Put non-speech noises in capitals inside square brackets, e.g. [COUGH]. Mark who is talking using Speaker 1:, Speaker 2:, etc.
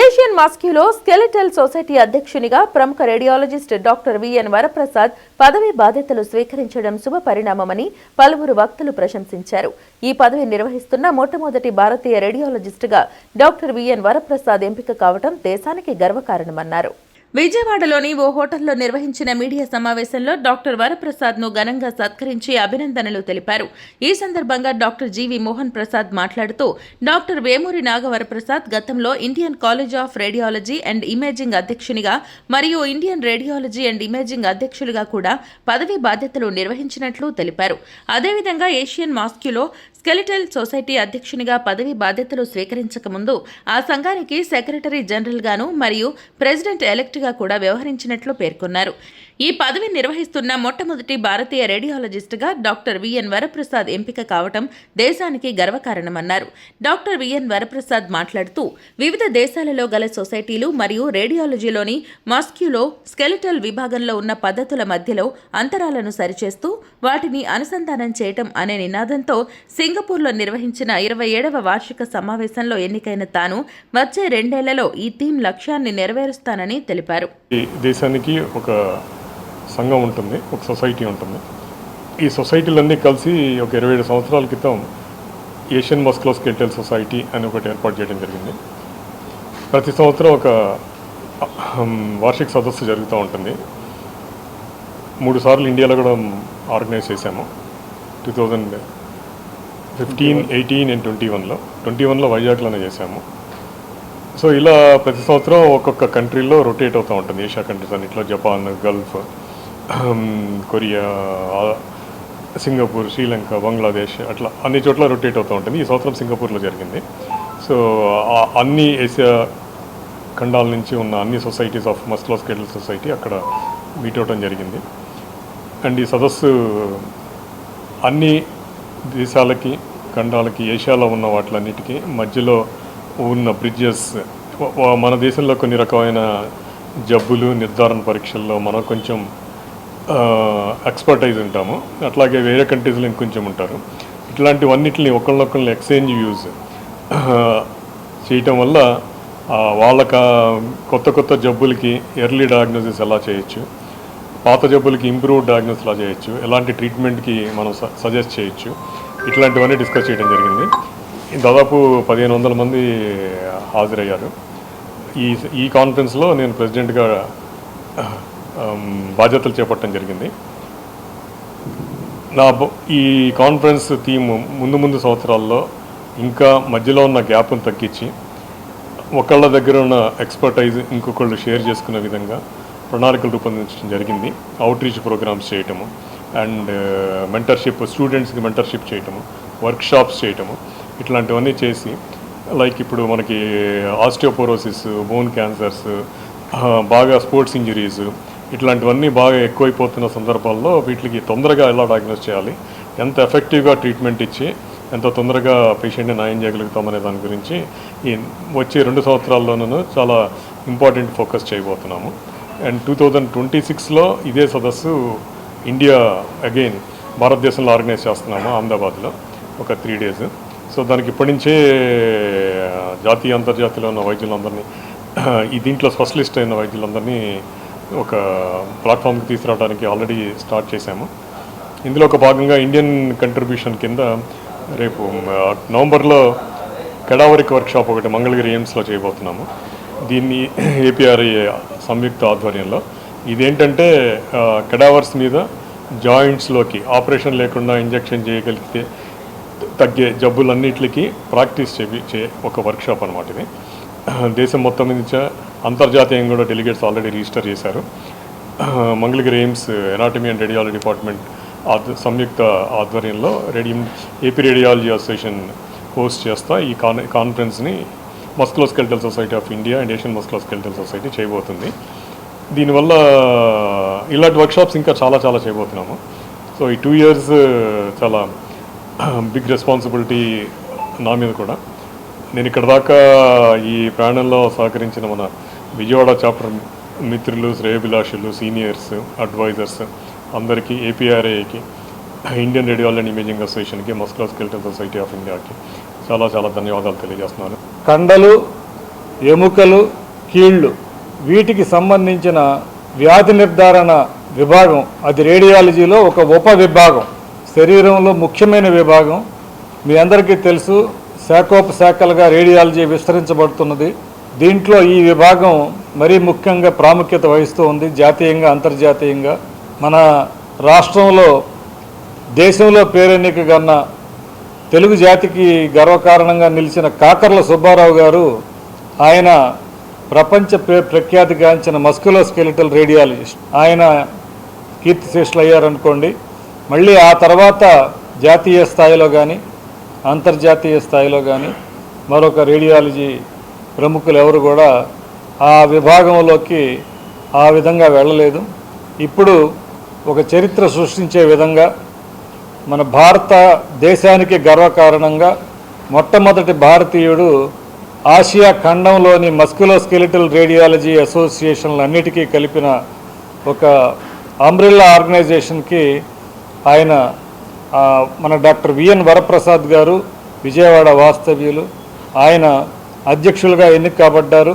Speaker 1: Asian మాస్క్యూలో skeletal society అధ్యక్షునిగా ప్రముఖ radiologist doctor VN Varaprasad పదవి బాధ్యతలు స్వీకరించడం శుభ పరిణామమని పలువురు వక్తలు ప్రశంసించారు. ఈ పదవి నిర్వహిస్తున్న మొట్టమొదటి భారతీయ రేడియాలజిస్టుగా డాక్టర్ విఎన్ వరప్రసాద్ ఎంపిక కావడం దేశానికి గర్వకారణమన్నారు. విజయవాడలోని ఓ హోటల్లో నిర్వహించిన మీడియా సమావేశంలో డాక్టర్ వరప్రసాద్ను ఘనంగా సత్కరించి అభినందనలు తెలిపారు. ఈ సందర్భంగా డాక్టర్ జీవి మోహన్ ప్రసాద్ మాట్లాడుతూ డాక్టర్ వేమూరి నాగవరప్రసాద్ గతంలో Indian college of radiology and imaging అధ్యక్షునిగా మరియు ఇండియన్ రేడియాలజీ అండ్ ఇమేజింగ్ అధ్యక్షులుగా కూడా పదవీ బాధ్యతలు నిర్వహించినట్లు తెలిపారు. అదేవిధంగా ఏషియన్ మాస్క్యూలో స్కెలిటల్ సొసైటీ అధ్యక్షునిగా పదవి బాధ్యతలు స్వీకరించక ముందు ఆ సంఘానికి సెక్రటరీ జనరల్గాను మరియు ప్రెసిడెంట్ ఎలెక్ట్గా కూడా వ్యవహరించినట్లు పేర్కొన్నారు. ఈ పదవి నిర్వహిస్తున్న మొట్టమొదటి భారతీయ రేడియాలజిస్టుగా డాక్టర్ విఎన్ వరప్రసాద్ ఎంపిక కావటం దేశానికి గర్వకారణమన్నారు. డాక్టర్ విఎన్ వరప్రసాద్ మాట్లాడుతూ వివిధ దేశాలలో గల సొసైటీలు మరియు రేడియాలజీలోని మాస్క్యూలో స్కెలిటల్ విభాగంలో ఉన్న పద్ధతుల మధ్యలో అంతరాలను సరిచేస్తూ వాటిని అనుసంధానం చేయటం అనే నినాదంతో సింగపూర్లో నిర్వహించిన ఇరవై ఏడవ వార్షిక సమావేశంలో ఎన్నికైన తాను వచ్చే రెండేళ్ళలో ఈ థీమ్ లక్ష్యాన్ని నెరవేరుస్తానని తెలిపారు.
Speaker 2: దేశానికి ఒక సంఘం ఉంటుంది ఒక సొసైటీ ఉంటుంది. ఈ సొసైటీలన్నీ కలిసి ఒక ఇరవై ఏడు సంవత్సరాల క్రితం ఏషియన్ మస్క్లోస్కెల్టల్ సొసైటీ అని ఒకటి ఏర్పాటు చేయడం జరిగింది. ప్రతి సంవత్సరం ఒక వార్షిక సదస్సు జరుగుతూ ఉంటుంది. మూడు సార్లు ఇండియాలో కూడా ఆర్గనైజ్ చేశాము. Two thousand fifteen eighteen and twenty వన్లో. ట్వంటీ వన్లో వైజాగ్లోనే చేశాము. సో ఇలా ప్రతి సంవత్సరం ఒక్కొక్క కంట్రీలో రొటేట్ అవుతూ ఉంటుంది. ఏషియా కంట్రీస్ అన్నిట్లో Japan Gulf Korea Singapore Sri Lanka Bangladesh అట్లా అన్ని చోట్ల రొటేట్ అవుతూ ఉంటుంది. ఈ సంవత్సరం సింగపూర్లో జరిగింది. సో అన్ని ఏషియా ఖండాల నుంచి ఉన్న అన్ని సొసైటీస్ ఆఫ్ మస్క్లోస్కెటల్ సొసైటీ అక్కడ మీట్ అవటం జరిగింది. అండ్ ఈ సదస్సు అన్ని దేశాలకి ఖండాలకి ఏషియాలో ఉన్న వాటిలన్నిటికీ మధ్యలో ఉన్న బ్రిడ్జెస్ మన దేశంలో కొన్ని రకమైన జబ్బులు నిర్ధారణ పరీక్షల్లో మనం కొంచెం ఎక్స్పర్టైజ్ ఉంటాము. అట్లాగే వేరే కంట్రీస్లో ఇంకొంచెం ఉంటారు. ఇట్లాంటివన్నిటిని ఒకళ్ళొకళ్ళని ఎక్స్చేంజ్ యూజ్ చేయటం వల్ల వాళ్ళ కొత్త కొత్త జబ్బులకి ఎర్లీ డయాగ్నోసిస్ ఎలా చేయొచ్చు? పాత జబ్బులకి ఇంప్రూవ్ డయాగ్నోస్ ఎలా చేయొచ్చు? ఎలాంటి ట్రీట్మెంట్కి మనం స- సజెస్ట్ చేయొచ్చు? ఇట్లాంటివన్నీ డిస్కస్ చేయడం జరిగింది. దాదాపు పదిహేను వందల మంది హాజరయ్యారు. ఈ ఈ కాన్ఫరెన్స్లో నేను ప్రెసిడెంట్గా బాధ్యతలు చేపట్టడం జరిగింది. నా ఈ కాన్ఫరెన్స్ థీమ్ ముందు ముందు సంవత్సరాల్లో ఇంకా మధ్యలో ఉన్న గ్యాప్ను తగ్గించి ఒకళ్ళ దగ్గర ఉన్న ఎక్స్పర్టైజ్ ఇంకొకళ్ళు షేర్ చేసుకునే విధంగా ప్రణాళికలు రూపొందించడం జరిగింది. అవుట్రీచ్ ప్రోగ్రామ్స్ చేయటము అండ్ మెంటర్షిప్ స్టూడెంట్స్కి మెంటర్షిప్ చేయటము వర్క్షాప్స్ చేయటము ఇట్లాంటివన్నీ చేసి లైక్ ఇప్పుడు మనకి ఆస్టియోపోరోసిస్ బోన్ క్యాన్సర్స్ బాగా స్పోర్ట్స్ ఇంజరీస్ ఇట్లాంటివన్నీ బాగా ఎక్కువైపోతున్న సందర్భాల్లో వీటికి తొందరగా ఎలా డయాగ్నోస్ చేయాలి? ఎంత ఎఫెక్టివ్గా ట్రీట్మెంట్ ఇచ్చి ఎంత తొందరగా పేషెంట్ని నయం చేయగలుగుతామనే దాని గురించి ఈ వచ్చే రెండు సంవత్సరాల్లోనూ చాలా ఇంపార్టెంట్ ఫోకస్ చేయబోతున్నాము. అండ్ టూ థౌజండ్ ట్వంటీ సిక్స్లో ఇదే సదస్సు ఇండియా అగైన్ భారతదేశంలో ఆర్గనైజ్ చేస్తున్నాము అహ్మదాబాద్లో ఒక త్రీ డేస్ సో దానికి ఇప్పటి నుంచే జాతీయ అంతర్జాతీయంలో ఉన్న వైద్యులందరినీ ఈ దీంట్లో స్పెషలిస్ట్ అయిన వైద్యులందరినీ ఒక ప్లాట్ఫామ్కి తీసుకురావడానికి ఆల్రెడీ స్టార్ట్ చేశాము. ఇందులో ఒక భాగంగా ఇండియన్ కంట్రిబ్యూషన్ కింద రేపు నవంబర్లో కెడావరిక్ వర్క్షాప్ ఒకటి మంగళగిరి ఎయిమ్స్లో చేయబోతున్నాము. దీన్ని [COUGHS] ఏపీఆర్ఐ సంయుక్త ఆధ్వర్యంలో. ఇదేంటంటే కెడావర్స్ మీద జాయింట్స్లోకి ఆపరేషన్ లేకుండా ఇంజెక్షన్ చేయగలిగితే తగ్గే జబ్బులన్నిటికీ ప్రాక్టీస్ చేపి చే ఒక వర్క్షాప్ అనమాట ఇది. [COUGHS] దేశం మొత్తం నుంచి అంతర్జాతీయంగా కూడా డెలిగేట్స్ ఆల్రెడీ రిజిస్టర్ చేశారు. Mangalagiri AIIMS anatomy and radiology department సంయుక్త ఆధ్వర్యంలో radium AP radiology association host చేస్తా ఈ con కాన్ఫరెన్స్ని musculoskeletal society of India and Asian musculoskeletal society చేయబోతుంది. దీనివల్ల ఇలాంటి వర్క్షాప్స్ ఇంకా చాలా చాలా చేయబోతున్నాము. సో ఈ టూ ఇయర్స్ చాలా బిగ్ రెస్పాన్సిబిలిటీ నా మీద కూడా. నేను ఇక్కడ దాకా ఈ ప్రయాణంలో సహకరించిన మన విజయవాడ చాప్టర్ మిత్రులు శ్రేయభిలాషులు సీనియర్స్ అడ్వైజర్స్ అందరికీ ఏపీఆర్ఏకి ఇండియన్ రేడియాలజీ అండ్ ఇమేజింగ్ అసోసియేషన్కి మస్కులర్ సొసైటీ ఆఫ్ ఇండియాకి చాలా చాలా ధన్యవాదాలు తెలియజేస్తున్నాను.
Speaker 3: కండలు ఎముకలు కీళ్ళు వీటికి సంబంధించిన వ్యాధి నిర్ధారణ విభాగం అది రేడియాలజీలో ఒక ఉప విభాగం శరీరంలో ముఖ్యమైన విభాగం. మీ అందరికీ తెలుసు శాఖోపశాఖలుగా రేడియాలజీ విస్తరించబడుతున్నది. దీంట్లో ఈ విభాగం మరీ ముఖ్యంగా ప్రాముఖ్యత వహిస్తూ ఉంది. జాతీయంగా అంతర్జాతీయంగా. మన రాష్ట్రంలో దేశంలో పేరెన్నికగన్న తెలుగు జాతికి గర్వకారణంగా నిలిచిన కాకర్ల సుబ్బారావు గారు ఆయన ప్రపంచ ప్రఖ్యాతిగాంచిన మస్కులో స్కెలిటల్ రేడియాలజిస్ట్. ఆయన కీర్తిశేషులు అయ్యారనుకోండి మళ్ళీ ఆ తర్వాత జాతీయ స్థాయిలో కానీ అంతర్జాతీయ స్థాయిలో కానీ మరొక రేడియాలజీ ప్రముఖులు ఎవరు కూడా ఆ విభాగంలోకి ఆ విధంగా వెళ్ళలేదు. ఇప్పుడు ఒక చరిత్ర సృష్టించే విధంగా మన భారత దేశానికి గర్వకారణంగా మొట్టమొదటి భారతీయుడు ఆసియా ఖండంలోని మస్కులోస్కెలిటల్ రేడియాలజీ అసోసియేషన్లన్నిటికీ కలిపిన ఒక అంబ్రిల్లా ఆర్గనైజేషన్కి ఆయన మన డాక్టర్ విఎన్ వరప్రసాద్ గారు విజయవాడ వాస్తవ్యులు. ఆయన అధ్యక్షులుగా ఎన్నిక కాబడ్డారు